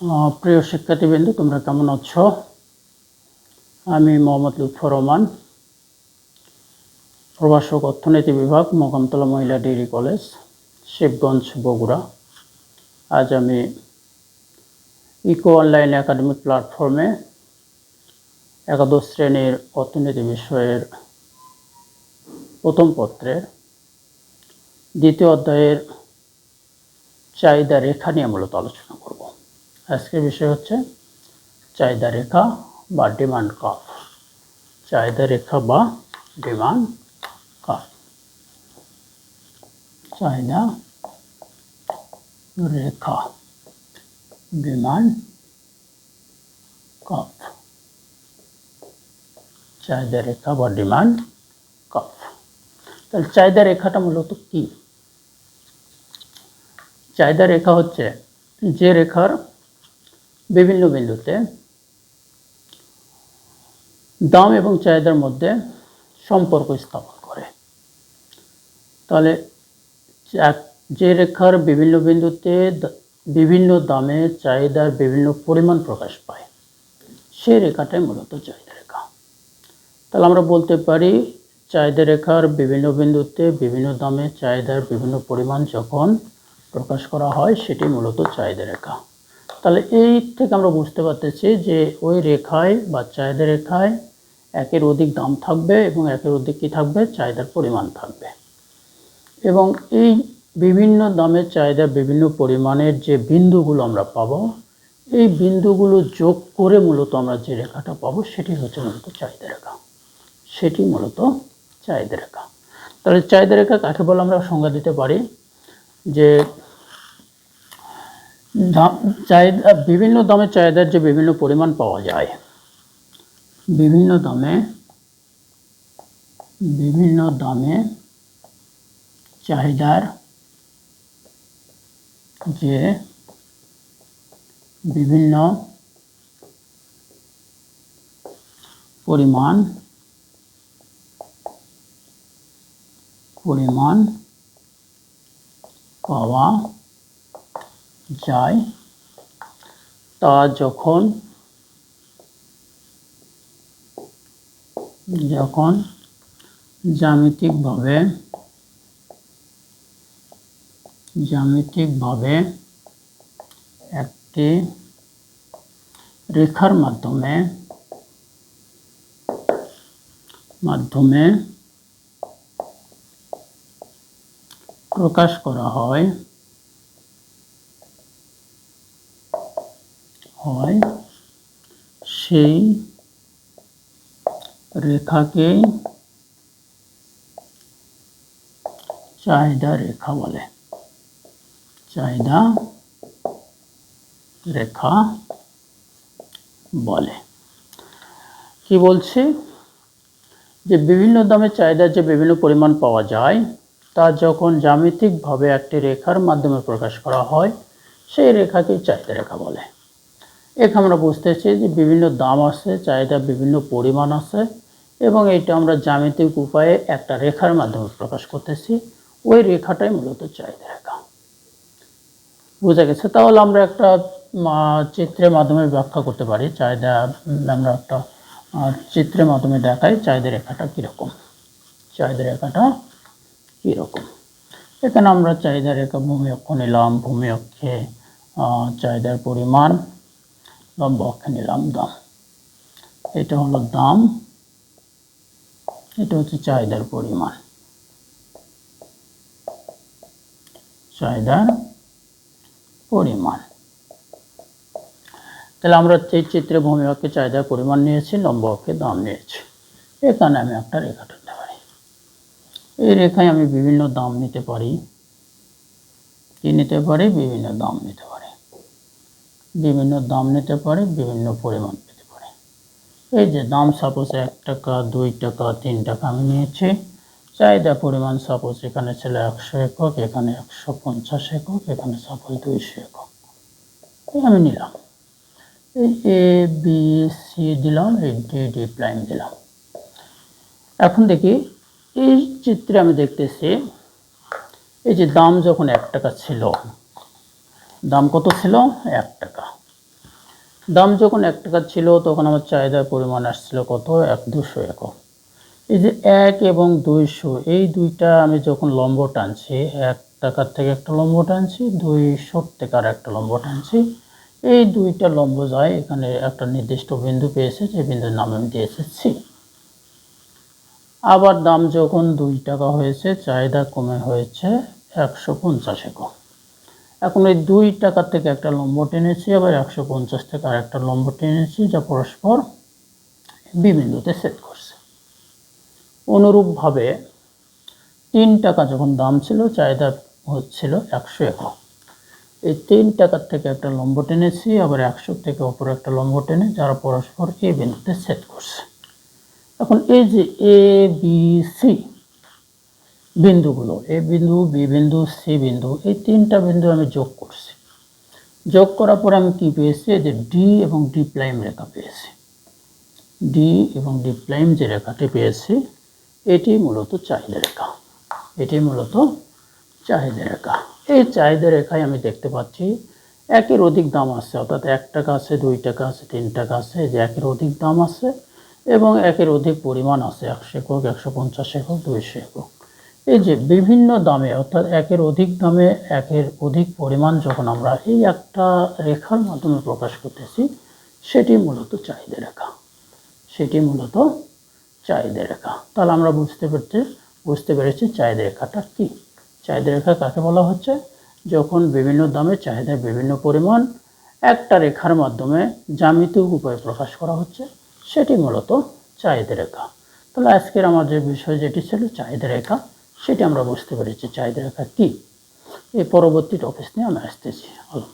প্রিয় শিক্ষার্থীবৃন্দ, তোমরা কেমন আছো? আমি মোহাম্মদ লুৎফর রহমান, প্রভাষক অর্থনীতি বিভাগ মোকামতলা মহিলা ডিগ্রি কলেজ, শিবগঞ্জ, বগুড়া। আজ আমি ইকো অনলাইন একাডেমিক প্ল্যাটফর্মে একাদশ শ্রেণির অর্থনীতি বিষয়ের প্রথম পত্রের দ্বিতীয় অধ্যায়ের চাহিদা রেখা নিয়ে মূলত আলোচনা করব। আজকের বিষয় হচ্ছে চাহিদা রেখা বা ডিমান্ড কার্ভ চাহিদা রেখা বা ডিমান্ড কার্ভ চাহিদা রেখা ডিমান্ড কার্ভ চাহিদা রেখা বা ডিমান্ড কার্ভ তাহলে চাহিদা রেখাটা মূলত কী? চাহিদা রেখা হচ্ছে যে রেখার বিভিন্ন বিন্দুতে। দাম এবং চাহিদার মধ্যে সম্পর্ক স্থাপন করে। তাহলে যে রেখার বিভিন্ন বিন্দুতে বিভিন্ন দামে চাহিদার বিভিন্ন পরিমাণ প্রকাশ পায় সেই রেখাটাই মূলত চাহিদা রেখা। তাহলে আমরা বলতে পারি, চাহিদা রেখার বিভিন্ন বিন্দুতে বিভিন্ন দামে চাহিদার বিভিন্ন পরিমাণ যখন প্রকাশ করা হয়, সেটি মূলত চাহিদা রেখা। তাহলে এই থেকে আমরা বুঝতে পারতেছি যে ওই রেখায় বা চাহিদা রেখায় একের অধিক দাম থাকবে এবং একের অধিক কী থাকবে? চাহিদার পরিমাণ থাকবে। এবং এই বিভিন্ন দামের চাহিদা বিভিন্ন পরিমাণের যে বিন্দুগুলো আমরা পাবো, এই বিন্দুগুলো যোগ করে মূলত আমরা যে রেখাটা পাবো, সেটি হচ্ছে মূলত চাহিদা রেখা। সেটি মূলত চাহিদা রেখা। তাহলে চাহিদা রেখা কাকে বলে আমরা সংজ্ঞা দিতে পারি? যে চাহিদা, বিভিন্ন দামে চাহিদার যে বিভিন্ন পরিমাণ পাওয়া যায়। বিভিন্ন দামে বিভিন্ন দামে চাহিদার যে বিভিন্ন পরিমাণ পরিমাণ পাওয়া যায় তা যখন যখন জ্যামিতিকভাবে জ্যামিতিকভাবে একটি রেখার মাধ্যমে মাধ্যমে প্রকাশ করা হয় হয়, সেই রেখাকেই চাহিদা রেখা বলে। চাহিদা রেখা বলে। কি বলছে? যে বিভিন্ন দামে চাহিদার যে বিভিন্ন পরিমাণ পাওয়া যায়, তা যখন জ্যামিতিকভাবে একটি রেখার মাধ্যমে প্রকাশ করা হয়, সেই রেখাকেই চাহিদা রেখা বলে। এখানে আমরা বুঝতেছি যে বিভিন্ন দাম আছে, চাহিদা বিভিন্ন পরিমাণ আছে এবং এটা আমরা জ্যামিতিক উপায়ে একটা রেখার মাধ্যমে প্রকাশ করতেছি। ওই রেখাটাই মূলত চাহিদা রেখা। বোঝা গেছে? তাহলে আমরা একটা চিত্রের মাধ্যমে ব্যাখ্যা করতে পারি। চাহিদা আমরা একটা চিত্রের মাধ্যমে দেখাই চাহিদা রেখাটা কীরকম। চাহিদা রেখাটা কীরকম? এখানে আমরা চাহিদা রেখা ভূমি অক্ষ নিলাম, ভূমি অক্ষে চাহিদার পরিমাণ লম্ব অক্ষে নিলাম দাম এটা হলো দাম এটা হচ্ছে চাহিদার পরিমাণ চাহিদার পরিমাণ তাহলে আমরা এই চিত্রে ভূমি অক্ষে চাহিদার পরিমাণ নিয়েছি লম্ব অক্ষে দাম নিয়েছি। এখানে আমি একটা রেখা টানতে পারি। এই রেখায় আমি বিভিন্ন দাম নিতে পারি। কি নিতে পারি? বিভিন্ন দাম নিতে পারি। বিভিন্ন দাম নিতে পারে, বিভিন্ন পরিমাণ পেতে পারে। এই যে দাম সাপোজ এক টাকা, দুই টাকা, তিন টাকা আমি নিয়েছি। চাহিদা পরিমাণ সাপোজ এখানে ছিল একশো একক, এখানে একশো পঞ্চাশ একক, এখানে সাপোজ দুইশো একক। আমি নিলাম। এই এ বি সি দিলাম, এই ডি ডি প্রাইম দিলাম। এখন দেখি, এই চিত্রে আমি দেখতেছি, এই যে দাম যখন এক টাকা ছিল দাম কত ছিল? এক টাকা। দাম যখন এক টাকা ছিল, তখন আমার চাহিদার পরিমাণ আসছিল কত? এক দুশো একক। এই যে এক এবং দুইশো, এই দুইটা আমি যখন লম্ব টানছি, এক টাকার থেকে একটা লম্ব টানছি দুইশো থেকে আর একটা লম্ব টানছি, এই দুইটা লম্ব যায়। এখানে একটা নির্দিষ্ট বিন্দু পেয়েছে, যে বিন্দুর নাম আমি দিয়ে এসেছি। আবার দাম যখন দুই টাকা হয়েছে, চাহিদা কমে হয়েছে একশো পঞ্চাশ একক। এখন এই দুই টাকার থেকে একটা লম্ব টেনেছি আবার একশো পঞ্চাশ থেকে আর একটা লম্ব টেনেছি যা পরস্পর বি বিন্দুতে সেট করছে। অনুরূপভাবে তিন টাকা যখন দাম ছিল, চাহিদা হচ্ছিল একশো একক। এই তিন টাকার থেকে একটা লম্ব টেনেছি আবার একশো থেকে ওপরে একটা লম্ব টেনে, যারা পরস্পর এ বিন্দুতে সেট করছে। এখন এই যে এ বি সি বিন্দুগুলো, এ বিন্দু, বি বিন্দু, সি বিন্দু, এই তিনটা বিন্দু আমি যোগ করছি। যোগ করার পর আমি কি পেয়েছি? যে ডি এবং ডি প্রাইম রেখা পেয়েছি। ডি এবং ডি প্রাইম যে রেখাটি পেয়েছি, এটি মূলত চাহিদা রেখা। এটি মূলত চাহিদা রেখা। এই চাহিদা রেখায় আমি দেখতে পাচ্ছি, একের অধিক দাম আছে, অর্থাৎ এক টাকা আছে, দুই টাকা আছে, তিন টাকা আছে যে একের অধিক দাম আছে এবং একের অধিক পরিমাণ আছে, একশো একক, একশো পঞ্চাশ একক, দুইশো একক। এই যে বিভিন্ন দামে, অর্থাৎ একের অধিক দামে একের অধিক পরিমাণ যখন আমরা এই একটা রেখার মাধ্যমে প্রকাশ করতেছি, সেটি মূলত চাহিদা রেখা। সেটি মূলত চাহিদা রেখা। তাহলে আমরা বুঝতে পারছি বুঝতে পেরেছি চাহিদা রেখাটা কী? চাহিদা রেখা কাকে বলা হচ্ছে? যখন বিভিন্ন দামে চাহিদার বিভিন্ন পরিমাণ একটা রেখার মাধ্যমে জ্যামিতিক উপায়ে প্রকাশ করা হচ্ছে, সেটি মূলত চাহিদা রেখা। তাহলে আজকের আমাদের বিষয় যেটি ছিল চাহিদা রেখা। সেটি আমরা বুঝতে পেরেছি চাহিদা রেখা কী? এই পরবর্তী টপিক নিয়ে আমি আসতেছি। আল্লাহ